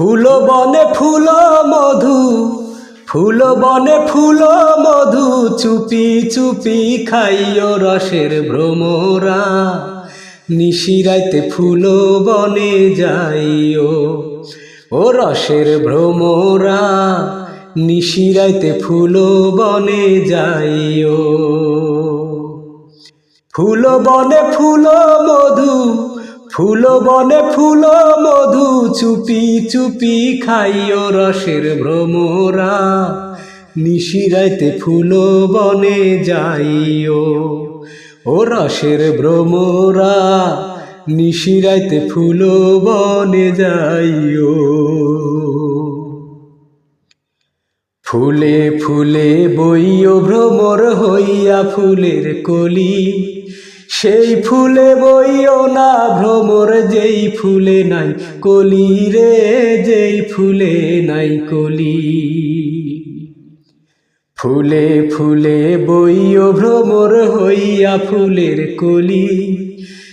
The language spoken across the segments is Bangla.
ফুল বনে ফুল মধু, ফুল বনে ফুল মধু, চুপি চুপি খাইও রসের ভ্রমরা। নিশিরাইতে ফুল বনে যাইও, ও রসের ভ্রমরা। নিশিরাইতে ফুল বনে যাইও। ফুল বনে ফুল মধু ফুল বনে ফুল, মধু চুপি চুপি খাইও রসের ভ্রমরা। নিশিরাইতে ফুল বনে যাইও ও রসের ভ্রমরা। নিশিরাইতে ফুল বনে যাইও। ফুলে ফুলে বইও ভ্রমর হইয়া ফুলের কলি। সেই ফুলে বইও না ভ্রমর, যেই ফুলে নাই কলি রে, যেই ফুলে নাই কলি। ফুলে ফুলে বইও ভ্রমর হইয়া ফুলের কলি।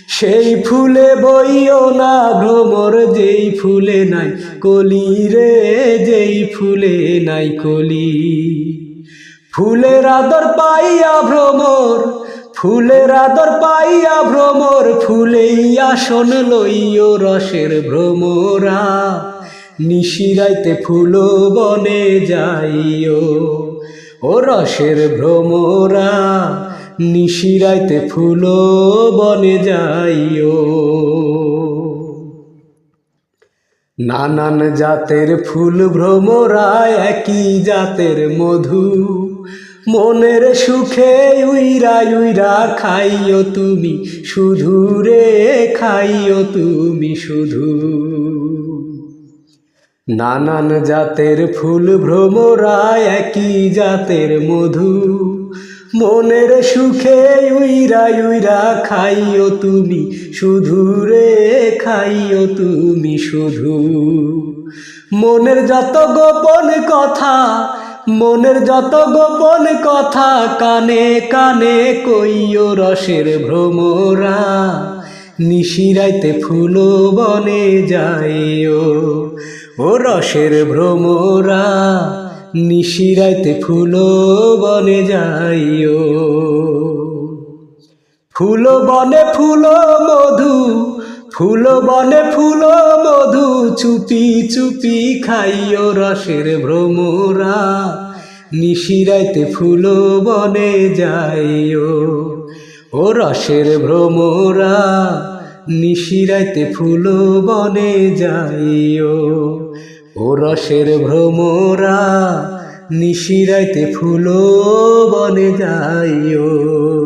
সেই ফুলে বইও না ভ্রমর, যেই ফুলে নাই কলি রে, যেই ফুলে নাই কলি। ফুলের আদর পাইয়া ভ্রমর ফুলের আদর পাইয়া ভ্রমর, ফুলেই আসন লইও রসের ভ্রমরা। নিশিরাইতে ফুল বনে যাইও ও রসের ভ্রমরা। নিশিরাইতে ফুল বনে যাইও। নানান জাতের ফুল ভ্রমরা, একই জাতের মধু। মনের সুখে উইরা উইরা খাইও তুমি শুধু রে খাইও তুমি শুধু। নানান জাতের ফুল ভ্রমরা একই জাতের মধু, মনের সুখে উইরা উইরা খাইও তুমি শুধু রে খাইও তুমি শুধু। মনের যত গোপন কথা মনের যত গোপন কথা কানে কানে কইও রসের ভ্রমরা, নিশিরাইতে ফুল বনে যাইও। ও রসের ভ্রমরা, নিশিরাইতে ফুল বনে যাইও। ফুল বনে ফুল মধু ফুল বনে ফুল, মধু চুপি চুপি খাইও রসের ভ্রমরা। নিশিরাইতে ফুল বনে যাইও ও রসের ভ্রমরা। নিশিরাইতে ফুল বনে যাইও ও রসের ভ্রমরা। নিশিরাইতে ফুল বনে যাইও।